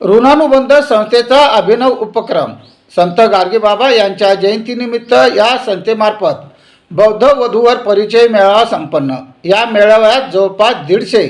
ऋणानुबंध संस्थेचा अभिनव उपक्रम. संत गाडगेबाबा यांच्या जयंतीनिमित्त या संस्थेमार्फत बौद्ध वधूवर परिचय मेळावा संपन्न. या मेळाव्यात जवळपास दीडशे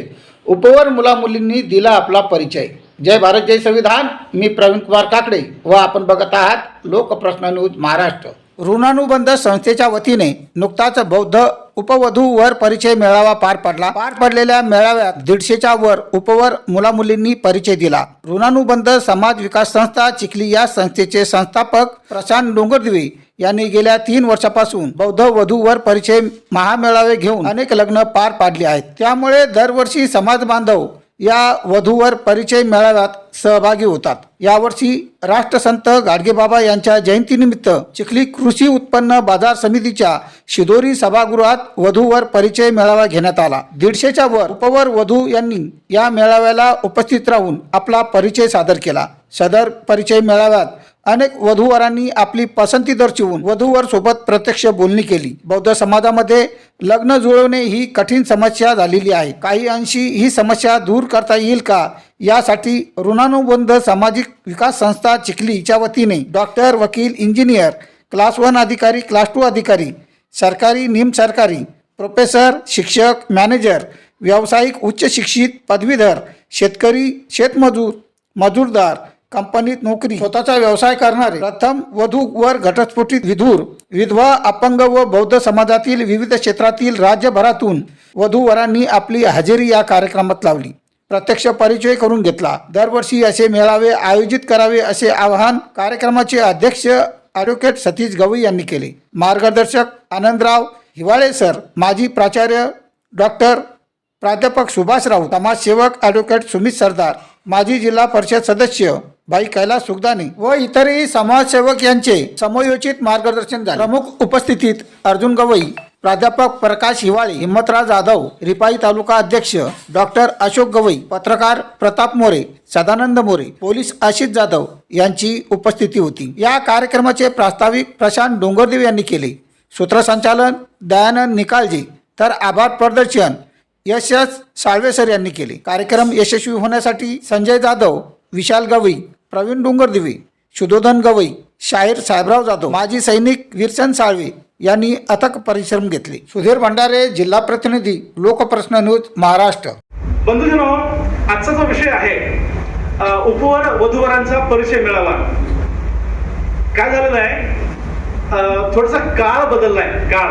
उपवर मुलामुलींनी दिला आपला परिचय. जय भारत जय संविधान. मी प्रवीण कुमार काकडे व आपण बघत आहात लोकप्रश्न न्यूज महाराष्ट्र. ऋणानुबंध संस्थेच्या वतीने नुकताच बौद्ध उपवधूवर परिचय मेळावा पार पडला. पार पडलेल्या मेळाव्यात दीडशेच्या वर उपवर मुलामुलींनी परिचय दिला. ऋणानुबंध समाज विकास संस्था चिखली या संस्थेचे संस्थापक प्रशांत डोंगरदेवी यांनी गेल्या तीन वर्षापासून बौद्ध वधूवर परिचय महामेळावे घेऊन अनेक लग्न पार पाडली आहेत. त्यामुळे दरवर्षी समाज बांधव या वधूवर परिचय मेळाव्यात सहभागी होतात. यावर्षी राष्ट्रसंत गाडगेबाबा यांच्या जयंतीनिमित्त चिखली कृषी उत्पन्न बाजार समितीच्या शिदोरी सभागृहात वधूवर परिचय मेळावा घेण्यात आला. दीडशेच्या वर उपवर वधू यांनी या मेळाव्याला उपस्थित राहून आपला परिचय सादर केला. सदर परिचय मेळाव्यात अनेक वधूवरांनी आपली पसंती दर्शवून वधूवर सोबत प्रत्यक्ष बोलणी केली. बौद्ध समाजामध्ये लग्न जुळवणे ही कठीण समस्या झालेली आहे. काही अंशी ही समस्या दूर करता येईल का? यासाठी ऋणानुबंध सामाजिक विकास संस्था चिखलीच्या वतीने डॉक्टर वकील इंजिनियर क्लास वन अधिकारी क्लास टू अधिकारी सरकारी निम सरकारी प्रोफेसर शिक्षक मॅनेजर व्यावसायिक उच्च शिक्षित पदवीधर शेतकरी शेतमजूर मजूरदार कंपनीत नोकरी. स्वतःचा व्यवसाय करणारे. प्रथम वधू वर घटस्फोटित विधूर विधवा अपंग व बौद्ध समाजातील विविध क्षेत्रातील राज्यभरातून वधूवरांनी आपली हजेरी या कार्यक्रमात लावली. प्रत्यक्ष परिचय करून घेतला. दरवर्षी असे मेळावे आयोजित करावे असे आवाहन कार्यक्रमाचे अध्यक्ष ॲडव्होकेट सतीश गवई यांनी केले. मार्गदर्शक आनंदराव हिवाळे सर माजी प्राचार्य डॉक्टर प्राध्यापक सुभाष राऊत समाजसेवक ॲडव्होकेट सुमित सरदार माजी जिल्हा परिषद सदस्य बाई कैलास सुगदाने व इतरही समाजसेवक यांचे समयोचित मार्गदर्शन झाले. प्रमुख उपस्थितीत अर्जुन गवई प्राध्यापक प्रकाश हिवाळे हिम्मतराव जाधव रिपाई तालुका अध्यक्ष डॉक्टर अशोक गवई पत्रकार प्रताप मोरे सदानंद मोरे पोलीस आशिष जाधव यांची उपस्थिती होती. या कार्यक्रमाचे प्रास्ताविक प्रशांत डोंगरदेव यांनी केले. सूत्रसंचालन दयानंद निकाळजे तर आभार प्रदर्शन यश एस साळवे सर यांनी केले. कार्यक्रम यशस्वी होण्यासाठी संजय जाधव विशाल गवई प्रवीण डोंगर दिवे शुद्धोधन गवई शाहीर साहेबराव जाधव माजी सैनिक वीरचंद साळवे यांनी अथक परिश्रम घेतले. सुधीर भंडारे जिल्हा प्रतिनिधी लोकप्रश्न न्यूज महाराष्ट्र. बंधुजनो आजचा जो विषय आहे उपवर वधूवरांचा परिचय मिळाला काय झालेलं आहे? थोडासा काळ बदललाय काळ.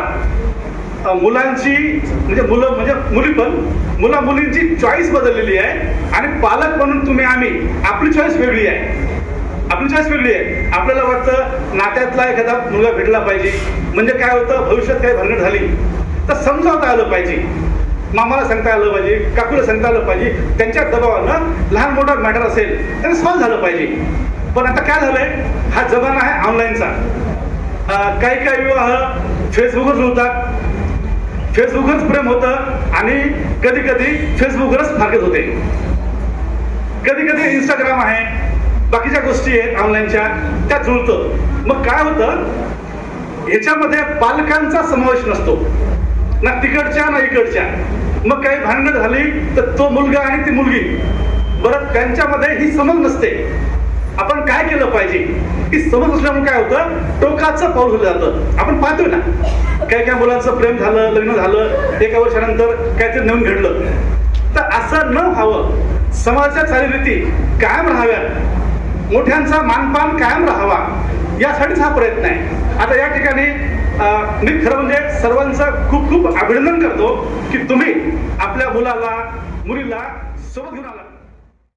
मुलांची म्हणजे मुलं म्हणजे मुली पण मुला मुलींची चॉईस बदललेली आहे. आणि पालक म्हणून तुम्ही आम्ही आपली चॉईस वेगळी आहे. आपली चॉईस वेगळी आहे. आपल्याला वाटतं नात्यातला एखादा मुलगा भेटला पाहिजे. म्हणजे काय होतं भविष्यात काही भरणं झाली तर समजावता आलं पाहिजे. मामाला सांगता आलं पाहिजे काकूला सांगता आलं पाहिजे. त्यांच्या दबावानं लहान मोठा मॅटर असेल तर सॉल्व्ह झालं पाहिजे. पण आता काय झालंय? हा जमाना आहे ऑनलाईनचा काही काही विवाह फेसबुकवर जुळतात फेसबुकच प्रेम होतं आणि कधी कधी फेसबुकवरच फारकत होते. कधी कधी इंस्टाग्राम आहे बाकीच्या गोष्टी आहेत ऑनलाईनच्या त्या जुळत. मग काय होतं? याच्यामध्ये पालकांचा समावेश नसतो. ना तिकडच्या ना इकडच्या. मग काही भांडणं झाली तर तो मुलगा आणि ती मुलगी. बरं त्यांच्यामध्ये ही समज नसते. आपण काय केलं पाहिजे? की समज असल्यामुळे काय होतं? टोकाचं पाऊल होलं जातं. आपण पाहतोय ना. काही काही मुलांचं प्रेम झालं लग्न झालं एका वर्षानंतर काहीतरी नवीन घडलं. तर असं न व्हावं. समाजाच्या चालीरीती कायम राहाव्यात. मोठ्यांचा मानपान कायम राहावा. यासाठीच हा प्रयत्न आहे. आता या ठिकाणी मी खरं म्हणजे सर्वांचं खूप खूप अभिनंदन करतो की तुम्ही आपल्या मुलाला मुलीला सोबत घेऊन आला